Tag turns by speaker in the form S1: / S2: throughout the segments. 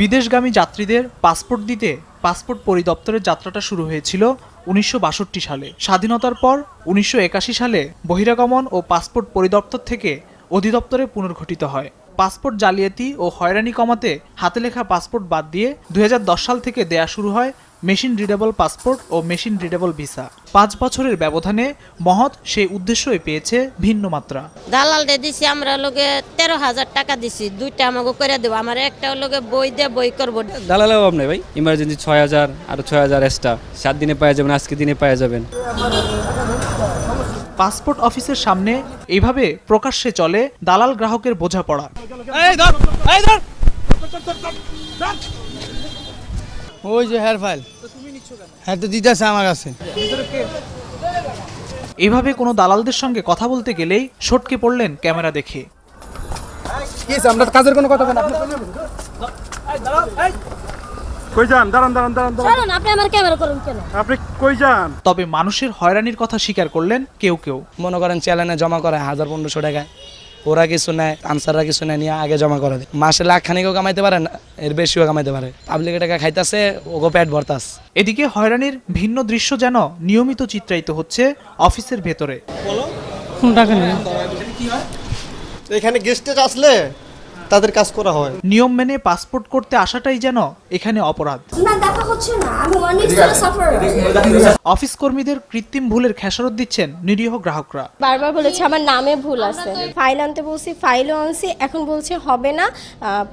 S1: বিদেশগামী যাত্রীদের পাসপোর্ট দিতে পাসপোর্ট পরিদপ্তরের যাত্রাটা শুরু হয়েছিল উনিশশো বাষট্টি সালে। স্বাধীনতার পর উনিশশো একাশি সালে বহিরাগমন ও পাসপোর্ট পরিদপ্তর থেকে অধিদপ্তরে পুনর্গঠিত হয়। পাসপোর্ট জালিয়াতি ও হয়রানি কমাতে হাতে লেখা পাসপোর্ট বাদ দিয়ে দু হাজার দশ সাল থেকে দেয়া শুরু হয় মেশিন রিডেবল পাসপোর্ট ও মেশিন রিডেবল ভিসা। পাঁচ বছরের ব্যবধানে মহৎ সেই উদ্দেশ্যই পেয়েছে ভিন্ন মাত্রা।
S2: দালাল দে দিছি আমরা লোকে তেরো হাজার টাকা দিছি। দুইটা আমাকে করে দেবো। আমার একটা লোকে বই দিয়ে বই করব।
S3: দালালের অভাব নেই ভাই। ইমার্জেন্সি ছয় হাজার আর ছয় হাজার এক্সট্রা সাত দিনে পাওয়া যাবেন আজকে দিনে পাওয়া যাবেন।
S1: পাসপোর্ট অফিসের সামনে এইভাবে প্রকাশ্যে চলে দালাল গ্রাহকের বোঝাপড়া।
S4: ওই যে হেয়ার ফাইল। হ্যাঁ তো দিতেছে আমার কাছে।
S1: এইভাবে কোনো দালালদের সঙ্গে কথা বলতে গেলেই সটকে পড়লেন ক্যামেরা দেখে।
S4: আমরা কাজের কোনো কথা বলেন
S5: কই যান? দাঁড়ান দাঁড়ান দাঁড়ান দাঁড়ান।
S2: আপনি আমার ক্যামেরা করুন কেন?
S5: আপনি কই যান?
S1: তবে মানুষের হয়রানির কথা স্বীকার করলেন কেউ কেউ।
S4: মনে করেন চ্যালেঞ্জে জমা করে হাজার পনেরোশো টাকায়। ওরা কিছু নেয় আনসাররা কিছু নেয় নিয়ে আগে জমা করে দেয়। মাসে লাখ খানিকও কামাইতে পারে না এর বেশিও কামাইতে পারে। পাবলিকের টাকা খাইতেছে ওগো পেট ভরতাস।
S1: এদিকে হয়রানির ভিন্ন দৃশ্য যেন নিয়মিত চিত্রায়িত হচ্ছে অফিসের ভেতরে।
S6: এখানে গেস্টের আসলে? তাদের কাজ করা হয়।
S1: নিয়ম মেনে পাসপোর্ট করতে আসাটাই যেন এখানে অপরাধ।
S7: না দেখা হচ্ছে না আমি অনেক সাফার
S1: অফিস কর্মীদের কৃত্রিম ভুলের খেসারত দিচ্ছেন নিরীহ গ্রাহকরা।
S8: বারবার বলেছে আমার নামে ভুল আছে। ফাইল আনতে বলছি ফাইলও আনছি এখন বলছে হবে না।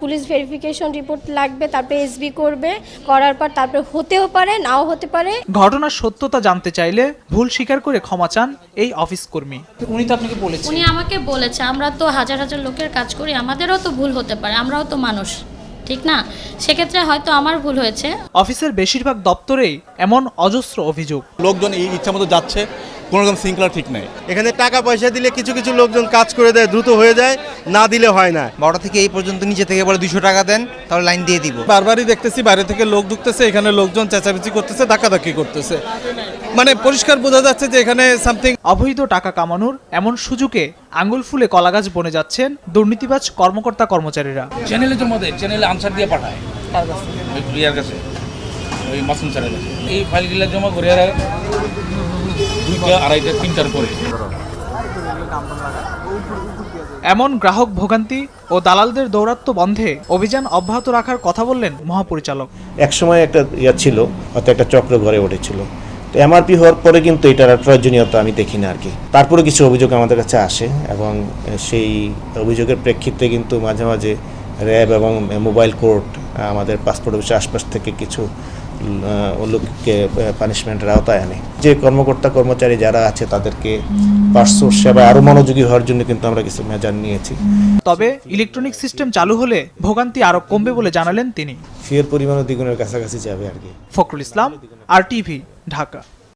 S8: পুলিশ ভেরিফিকেশন রিপোর্ট লাগবে তারপরে এসবি করবে করার পর তারপরে হতেও পারে নাও হতে পারে।
S1: ঘটনার সত্যতা জানতে চাইলে ভুল স্বীকার করে ক্ষমা চান এই অফিস কর্মী। উনি তো আপনাকে বলেছেন
S9: উনি আমাকে বলেছে আমরা তো হাজার হাজার লোকের কাজ করি আমাদেরও তো ভুল হতে পারে আমরাও তো মানুষ ঠিক না? সেক্ষেত্রে হয়তো আমার ভুল হয়েছে।
S1: অফিসের বেশিরভাগ দপ্তরেই এমন অজস্র অভিযোগ।
S10: লোকজন এই ইচ্ছা মতো যাচ্ছে কোনো রকম শৃঙ্খলা ঠিক নাই।
S6: এখানে টাকা পয়সা দিলে কিছু কিছু লোকজন কাজ করে দেয় দ্রুত হয়ে যায় না দিলে হয় না।
S11: বারোটা থেকে এই পর্যন্ত নিচে থেকে বলে দুশো টাকা দেন তাহলে লাইন দিয়ে দিব।
S10: বারবারই দেখতেছি বাইরে থেকে লোক ঢুকতেছে এখানে লোকজন চেঁচামেচি করতেছে ধাক্কাধাক্কি করতেছে। মানে পরিষ্কার বোঝা যাচ্ছে যে এখানে সামথিং
S1: অবৈধ টাকা কামানোর এমন সুযোগে আঙ্গুল ফুলে কলাগাছ বনে যাচ্ছেন দুর্নীতিবাজ কর্মকর্তা কর্মচারীরা।
S3: চ্যানেলে জমা দেয় চ্যানেলে আনসার দিয়ে পাঠায়। কাছে। ওই মাসুম স্যারের কাছে। এই ফাইলগুলো জমা করে আর দুইটা তিনটার পরে।
S1: এমন গ্রাহক ভোগান্তি ও দালালদের দৌরাত্ম্য বন্ধে অভিযান অব্যাহত রাখার কথা বললেন মহাপরিচালক।
S12: এক সময় একটা ইয়া ছিল, হয়তো একটা চক্র গড়ে উঠেছিল তো এমআরপি হওয়ার পরে কিন্তু এটার প্রয়োজনীয়তা আমি দেখি না আর কি। তারপরে কিছু অভিযোগ আমাদের কাছে আসে এবং সেই অভিযোগের প্রেক্ষিতে কিন্তু মাঝে মাঝে র্যাব এবং মোবাইল কোর্ট, আমাদের পাসপোর্ট অফিসের আশপাশ থেকে কিছু লোককে পানিশমেন্টের আওতায় আনে। যে কর্মকর্তা কর্মচারী যারা আছে তাদেরকে পার্সোর সেবায় আরও মনোযোগী হওয়ার জন্য কিন্তু আমরা কিছু মেজার নিয়েছি।
S1: তবে ইলেকট্রনিক সিস্টেম চালু হলে ভোগান্তি আরও কমবে বলে জানালেন তিনি।
S12: ফিয়ের পরিমাণও দ্বিগুণের কাছাকাছি যাবে আর কি।
S1: ফখরুল ইসলাম আর টিভি ঢাকা।